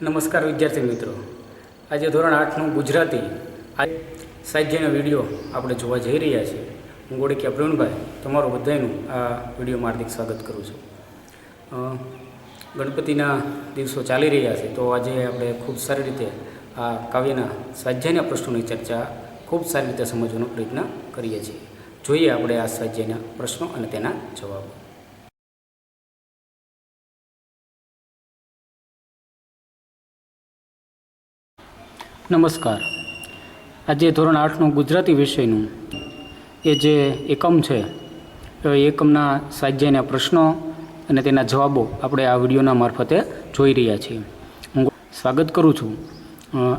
નમસ્કાર વિદ્યાર્થી મિત્રો. આજે ધોરણ આઠનું ગુજરાતી આ સાહિત્યનો વીડિયો આપણે જોવા જઈ રહ્યા છીએ. હું ગોળકિયા પ્રવીણભાઈ તમારું બધાનું આ વિડીયોમાં હાર્દિક સ્વાગત કરું છું. ગણપતિના દિવસો ચાલી રહ્યા છે, તો આજે આપણે ખૂબ સારી રીતે આ કાવ્યના સ્વાધ્યાયના પ્રશ્નોની ચર્ચા ખૂબ સારી રીતે સમજવાનો પ્રયત્ન કરીએ છીએ. જોઈએ આપણે આ સ્વાધ્યાયના પ્રશ્નો અને તેના જવાબો. નમસ્કાર. આજે ધોરણ આઠનું ગુજરાતી વિષયનું એ જે એકમ છે, એ એકમના સ્વાધ્યાયના પ્રશ્નો અને તેના જવાબો આપણે આ વિડીયોના મારફતે જોઈ રહ્યા છીએ. હું સ્વાગત કરું છું.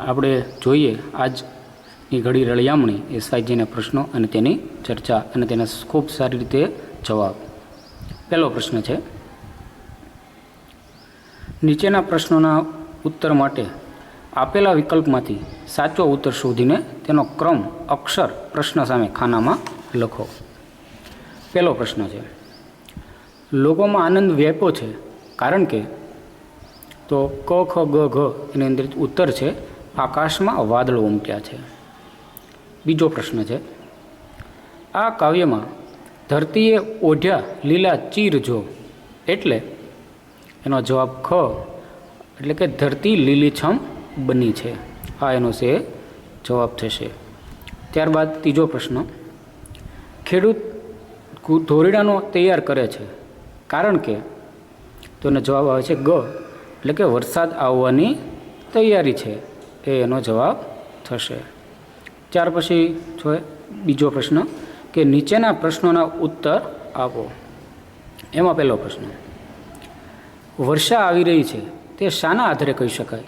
આપણે જોઈએ આજની ઘડી રળિયામણી એ સ્વાધ્યાયના પ્રશ્નો અને તેની ચર્ચા અને તેના ખૂબ સારી રીતે જવાબ. પહેલો પ્રશ્ન છે, નીચેના પ્રશ્નોના ઉત્તર માટે આપેલા વિકલ્પમાંથી સાચો ઉત્તર શોધીને તેનો ક્રમ, અક્ષર, પ્રશ્ન સામે ખાનામાં લખો. પહેલો પ્રશ્ન છે, લોકોમાં આનંદ વ્યાપ્યો છે? કારણ કે? તો ક, ખ, ગ, ઘ એની અંદર ઉત્તર છે, આકાશમાં વાદળો ઉમટ્યા છે. બીજો પ્રશ્ન છે, આ કાવ્યમાં ધરતીએ ઓઢ્યા લીલા ચીર જો? એટલે? એનો જવાબ ખ, એટલે કે ધરતી લીલીછમ બની છે? આ એનો છે જવાબ થશે. ત્યારબાદ ત્રીજો પ્રશ્ન. ખેડૂત ધોરીડાનો તૈયાર કરે છે. કારણ કે તો એનો જવાબ આવે છે ગ, એટલે કે વરસાદ આવવાની તૈયારી છે. એ એનો જવાબ થશે. ત્યાર પછી છે બીજો પ્રશ્ન, કે નીચેના પ્રશ્નોના ઉત્તર આપો. એમાં પહેલો પ્રશ્ન. વર્ષા આવી રહી છે, તે શાના આધારે કહી શકાય?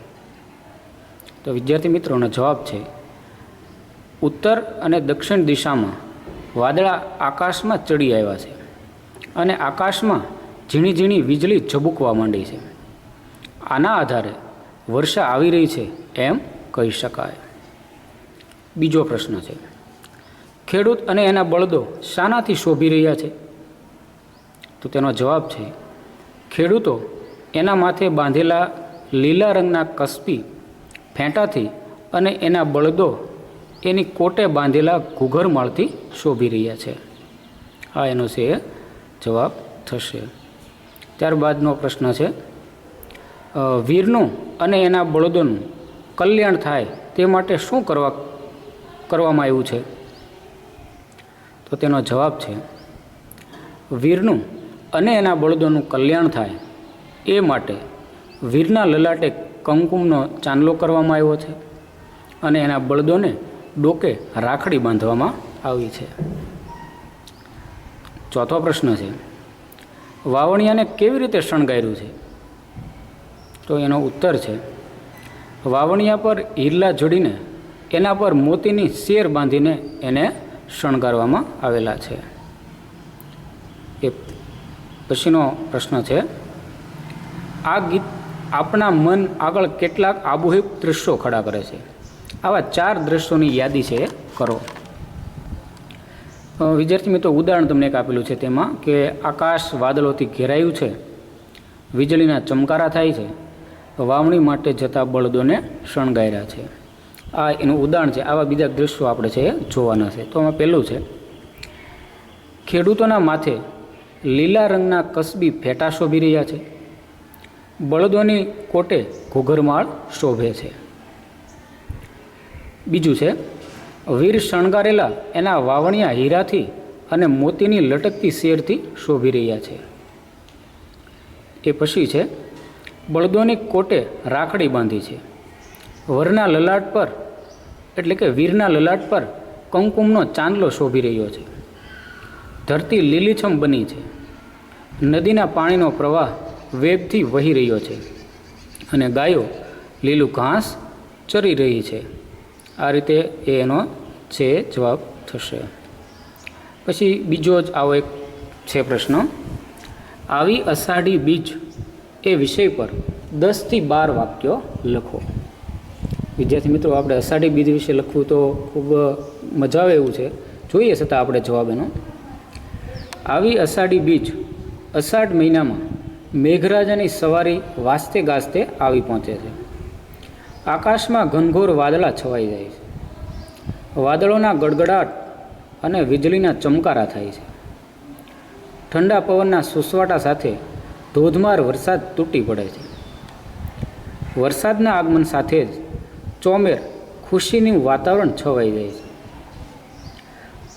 તો વિદ્યાર્થી મિત્રોનો જવાબ છે, ઉત્તર અને દક્ષિણ દિશામાં વાદળા આકાશમાં ચડી આવ્યા છે અને આકાશમાં ઝીણી ઝીણી વીજળી ઝબૂકવા માંડી છે. આના આધારે વર્ષા આવી રહી છે એમ કહી શકાય. બીજો પ્રશ્ન છે, ખેડૂત અને એના બળદો શાનાથી શોભી રહ્યા છે? તો તેનો જવાબ છે, ખેડૂતો એના માથે બાંધેલા લીલા રંગના કસ્પી ફેંટાથી અને એના બળદો એની કોટે બાંધેલા ઘૂઘરમાળથી શોભી રહ્યા છે. આ એનો છે જવાબ થશે. ત્યારબાદનો પ્રશ્ન છે વીરનું અને એના બળદોનું કલ્યાણ થાય તે માટે શું કરવા, કરવામાં આવ્યું છે? તો તેનો જવાબ છે, વીરનું અને એના બળદોનું કલ્યાણ થાય એ માટે વીરના લલાટે કંકુમનો ચાંદલો કરવામાં આવ્યો છે અને એના બળદોને ડોકે રાખડી બાંધવામાં આવી છે. ચોથો પ્રશ્ન છે, વાવણિયાને કેવી રીતે શણગાર્યું છે? તો એનો ઉત્તર છે, વાવણિયા પર હિરલા જોડીને એના પર મોતીની શેર બાંધીને એને શણગારવામાં આવેલા છે. એ પછીનો પ્રશ્ન છે, આ ગીત આપણા મન આગળ કેટલાક આબોહિક દૃશ્યો ખડા કરે છે. આવા ચાર દૃશ્યોની યાદી છે, કરો. વિદ્યાર્થી મિત્રો, ઉદાહરણ તમને એક આપેલું છે તેમાં કે આકાશ વાદળોથી ઘેરાયું છે, વીજળીના ચમકારા થાય છે, વાવણી માટે જતા બળદોને શણગાર્યા છે. આ એનું ઉદાહરણ છે, આવા બીજા દૃશ્યો આપણે છે, જોવાના છે. તો આમાં પહેલું છે, ખેડૂતોના માથે લીલા રંગના કસબી ફેટા શોભી રહ્યા છે. બળદોની કોટે ઘૂઘરમાળ શોભે છે. બીજું છે, વીર શણગારેલા એના વાવણિયા હીરાથી અને મોતીની લટકતી શેરથી શોભી રહ્યા છે. એ પછી છે, બળદોની કોટે રાખડી બાંધી છે. વરના લલાટ પર, એટલે કે વીરના લલાટ પર કંકુમનો ચાંદલો શોભી રહ્યો છે. ધરતી લીલીછમ બની છે. નદીના પાણીનો પ્રવાહ વેગથી વહી રહ્યો છે અને ગાયો લીલું ઘાસ ચરી રહી છે. આ રીતે એ એનો છે જવાબ થશે. પછી બીજો જ આવો એક છે પ્રશ્ન. આવી અષાઢી બીજ એ વિષય પર દસથી બાર વાક્યો લખો. વિદ્યાર્થી મિત્રો, આપણે અષાઢી બીજ વિશે લખવું તો ખૂબ મજા આવે એવું છે. જોઈએ છતાં આપણે જવાબ એનો. આવી અષાઢી બીજ અષાઢ મહિનામાં મેઘરાજાની સવારી વાસ્તે ગાજતે આવી પહોંચે છે. આકાશમાં ઘનઘોર વાદળા છવાઈ જાય છે. વાદળોના ગડગડાટ અને વીજળીના ચમકારા થાય છે. ઠંડા પવનના સુસવાટા સાથે ધોધમાર વરસાદ તૂટી પડે છે. વરસાદના આગમન સાથે જ ચોમેર ખુશીનું વાતાવરણ છવાઈ જાય છે.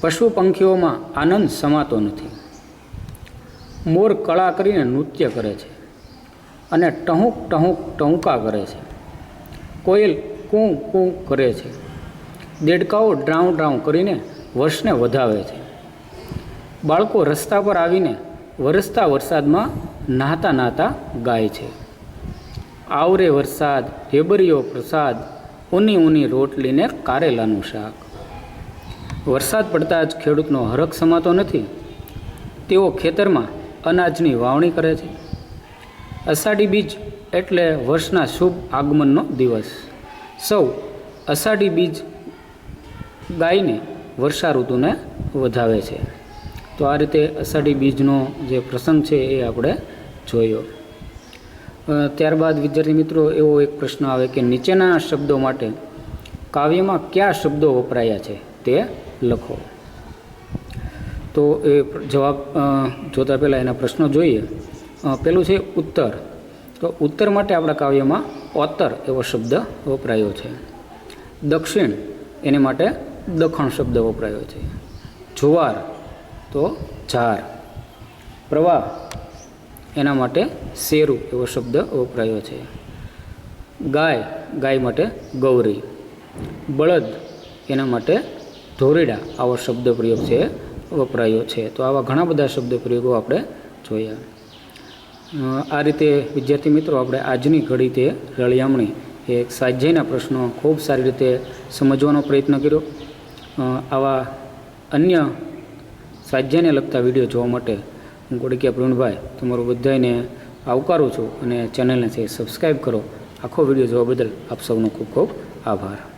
પશુ પંખીઓમાં આનંદ સમાતો નથી. મોર કળા કરીને નૃત્ય કરે છે અને ટહુક ટહુક ટહુકા કરે છે. કોયલ કૂ કૂ કરે છે. દેડકાઓ ડ્રાઉં ડ્રાઉં કરીને વર્ષને વધાવે છે. બાળકો રસ્તા પર આવીને વરસતા વરસાદમાં નહાતા નહાતા ગાય છે. આવરે વરસાદ ઢેબરીયો પ્રસાદ ઊની ઊની રોટલીને કારેલાનું શાક. વરસાદ પડતા જ ખેડૂતનો હરખ સમાતો નથી. તેઓ ખેતરમાં અનાજની વાવણી કરે છે. અષાઢી બીજ એટલે વર્ષના શુભ આગમનનો દિવસ. સૌ અષાઢી બીજ ગાઈને વર્ષા ઋતુને વધાવે છે. તો આ રીતે અષાઢી બીજનો જે પ્રસંગ છે એ આપણે જોયો. ત્યારબાદ વિદ્યાર્થી મિત્રો, એવો એક પ્રશ્ન આવે કે નીચેના શબ્દો માટે કાવ્યમાં કયા શબ્દો વપરાયા છે તે લખો. તો એ જવાબ જોતાં પહેલાં એના પ્રશ્નો જોઈએ. પેલું છે ઉત્તર. તો ઉત્તર માટે આપણા કાવ્યમાં ઓત્તર એવો શબ્દ વપરાયો છે. દક્ષિણ એને માટે દખણ શબ્દ વપરાયો છે. જુવાર તો ઝાર. પ્રવાહ એના માટે શેરું એવો શબ્દ વપરાયો છે. ગાય ગાય માટે ગૌરી. બળદ એના માટે ધોરીડા આવો શબ્દ પ્રયોગ છે વપરાયો છે. તો આવા ઘણા બધા શબ્દ પ્રયોગો આપણે જોયા. આ રીતે, વિદ્યાર્થી મિત્રો, આપણે આજની ઘડી તે રળિયામણી એ એક સ્વાધ્યાયના પ્રશ્નો ખૂબ સારી રીતે સમજવાનો પ્રયત્ન કર્યો. આવા અન્ય સ્વાધ્યાયને લગતા વીડિયો જોવા માટે હું કોડિકિયા પ્રવીણભાઈ તમારું બધાને આવકારું છું અને ચેનલને સબસ્ક્રાઈબ કરો. આખો વીડિયો જોવા બદલ આપ સૌનો ખૂબ ખૂબ આભાર.